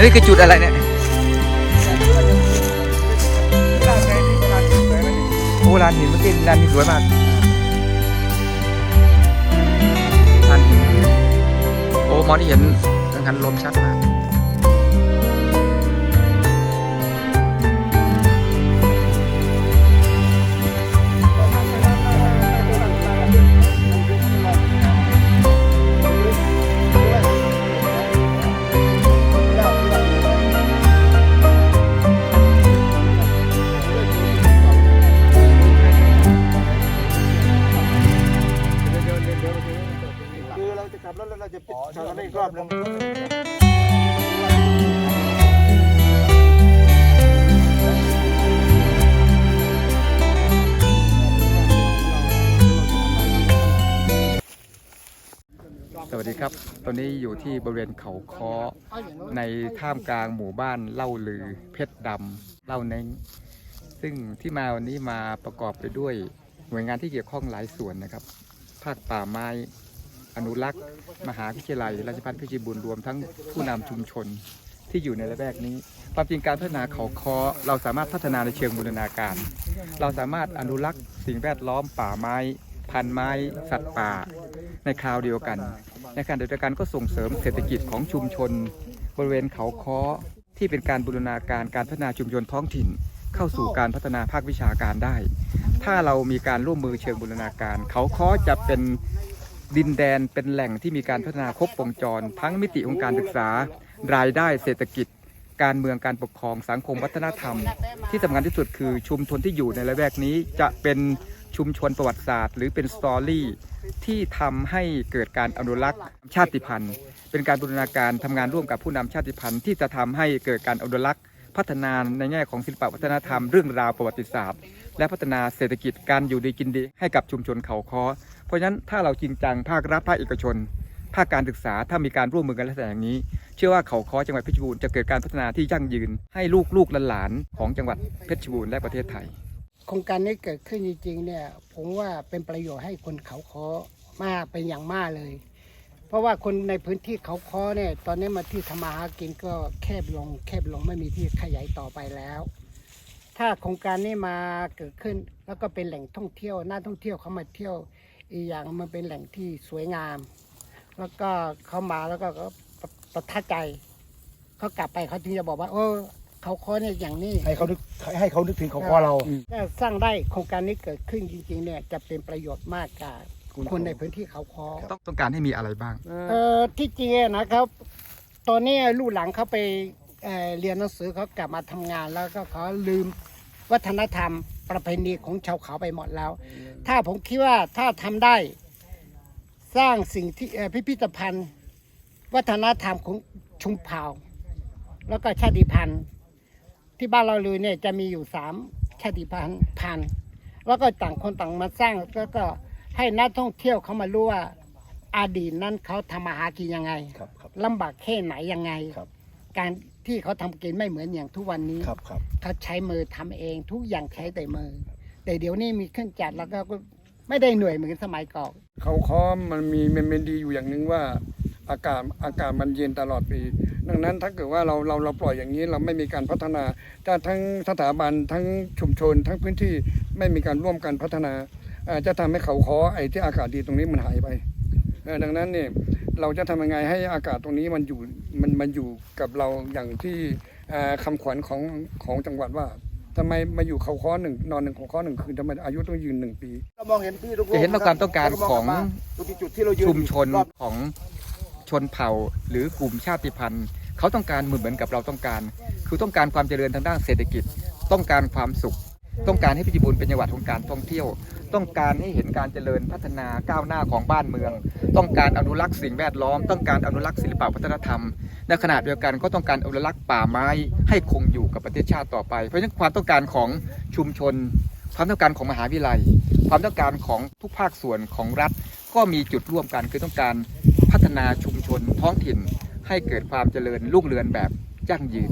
อันนี้คือจุดอะไรเนี่ยโอ้ลานหินเมื่อกี้ลานหินสวยมากลานหินโอ้มองนี่เห็นกังหันลมชัดมาก แล้วเราจะปิดจอดรถอีกรอบหนึงสวัสดีครับ ตอนนี้อยู่ที่บริเวณเขาคอในท่ามกลางหมู่บ้านเล่าลือ เพชรดำเล่าเน้ง ซึ่งที่มาวันนี้มาประกอบไปด้วยหน่วยงานที่เกี่ยวข้องหลายส่วนนะครับ ภาคป่าไม้ อนุรักษ์ มหาวิทยาลัย ราชภัฏพิจิตรบุญรวมทั้งผู้นำชุมชนที่อยู่ในละแวกนี้ ความจริงการพัฒนาเขาคอเราสามารถพัฒนาในเชิงบูรณาการ เราสามารถอนุรักษ์สิ่งแวดล้อมป่าไม้ พันธุ์ไม้ สัตว์ป่า ในคราวเดียวกัน ในขณะเดียวกันก็ส่งเสริมเศรษฐกิจของชุมชน บริเวณเขาค้อที่เป็นการบูรณาการการพัฒนาชุมชนท้องถิ่น เข้าสู่การพัฒนาภาควิชาการได้ ถ้าเรามีการร่วมมือเชิงบูรณาการ เขาค้อจะเป็น ดินแดนเป็นแหล่งที่มีการพัฒนาครบวงจร ทั้งมิติของการศึกษา รายได้เศรษฐกิจ การเมืองการปกครองสังคมวัฒนธรรม ที่สำคัญที่สุดคือชุมชนที่อยู่ในละแวกนี้จะเป็นชุมชนประวัติศาสตร์ หรือเป็นสตอรี่ที่ทำให้เกิดการอนุรักษ์ชาติพันธุ์ เป็นการบูรณาการทำงานร่วมกับผู้นำชาติพันธุ์ที่จะทำให้เกิดการอนุรักษ์ พัฒนาในแง่ของศิลปวัฒนธรรมเรื่องราวประวัติศาสตร์ และพัฒนาเศรษฐกิจการอยู่ดีกินดีให้กับชุมชนเขาคอเพราะฉะนั้นถ้าเราจริงจังภาครัฐภาคเอกชน ภาคการศึกษาถ้ามีการร่วมมือกันลักษณะอย่างนี้ เชื่อว่าเขาคอจังหวัดเพชรบูรณ์จะเกิดการพัฒนาที่ยั่งยืน ให้ลูกลูกหลานของจังหวัดเพชรบูรณ์และประเทศไทย โครงการนี้เกิดขึ้นจริงๆเนี่ยผมว่าเป็นประโยชน์ให้คนเขาคอมากเป็นอย่างมากเลย เพราะว่าคนในพื้นที่เขาคอเนี่ยตอนนี้มาที่ทำมาหากินก็แคบลง แคบลงไม่มีที่ขยายต่อไปแล้ว ถ้าโครงการนี้มาเกิดขึ้น แล้วก็เป็นแหล่งท่องเที่ยวน่าท่องเที่ยวเขามาเที่ยว อีกอย่างมันเป็นแหล่งที่สวยงาม แล้วก็เขามาแล้วก็ก็ประทับใจเขากลับไปเขาถึงจะบอกว่าเออเขาคอเนี่ยอย่างนี้ให้เขานึกให้เขานึกถึงเขาคอเราถ้าสร้างได้โครงการนี้เกิดขึ้นจริงๆเนี่ยจะเป็นประโยชน์มากกับ คนในพื้นที่เขาคอต้องต้องการให้มีอะไรบ้าง เออที่จริงอะนะครับ ตอนนี้ลูกหลังเขาไปเอ่อเรียนหนังสือเขากลับมาทำงานแล้วก็เขาลืมวัฒนธรรม ประเพณีของชาวเขาไปหมดแล้ว ถ้าผมคิดว่าถ้าทำได้สร้างสิ่งที่เอ่อพิพิธภัณฑ์ วัฒนธรรมของชุมเผ่า แล้วก็ชาติพันธุ์ ที่บ้านเราเลยเนี่ยจะมีอยู่สามชาติพันธุ์พันธุ์แล้วก็ต่างคนต่างมาสร้างแล้วก็ ให้นักท่องเที่ยวเขามารู้ว่าอาดีตนั้นเขาทำมาหากินยังไงครับครับลำบากแค่ไหนยังไง ครับการที่เขาทำกินไม่เหมือนอย่างทุกวันนี้ ครับครับเขาใช้มือทำเองทุกอย่างใช้แต่มือ แต่เดี๋ยวนี้มีเครื่องจักรแล้วก็ไม่ได้เหนื่อยเหมือนสมัยก่อน เขาค้อมมันมีมันเป็นดีอยู่อย่างหนึ่งว่า อากาศอากาศมันเย็นตลอดปี ดังนั้นถ้าเกิดว่าเราเราเราปล่อยอย่างนี้เราไม่มีการพัฒนาถ้าทั้งสถาบันทั้งชุมชน ทั้งพื้นที่ไม่มีการร่วมกันพัฒนาอา จจะทำให้เขาค้อไอ้ที่อากาศดีตรงนี้มันหายไปเอ่อดังนั้นเนี่ยเราจะทำยังไงให้อากาศตรงนี้มันอยู่มันมันอยู่กับเราอย่างที่อ่าคำขวัญของของจังหวัดว่าทำไมมาอยู่เขาค้อหนึ่งนอนหนึ่งเขาค้อหนึ่งคืนทำไมอายุต้องยืนหนึ่งปีเรามองเห็นที่ทุกจะเห็นว่าความต้องการของตรงที่จุดที่เรายืนชุมชนรอบของชนเผ่าหรือกลุ่มชาติพันธุ์เขาต้องการเหมือนเหมือนกับเราต้องการ คือต้องการความเจริญทางด้านเศรษฐกิจ ต้องการความสุข ต้องการให้เพชรบูรณ์เป็นจังหวัดของการท่องเที่ยว ต้องการให้เห็นการเจริญพัฒนาก้าวหน้าของบ้านเมือง ต้องการอนุรักษ์สิ่งแวดล้อม ต้องการอนุรักษ์ศิลปวัฒนธรรม ในขณะเดียวกันก็ต้องการอนุรักษ์ป่าไม้ให้คงอยู่กับประเทศชาติต่อไป เพราะฉะนั้นความต้องการของชุมชน ความต้องการของมหาวิทยาลัย ความต้องการของทุกภาคส่วนของรัฐ ก็มีจุดร่วมกันคือต้องการพัฒนาชุมชนท้องถิ่น ให้เกิดความเจริญรุ่งเรืองแบบยั่งยืน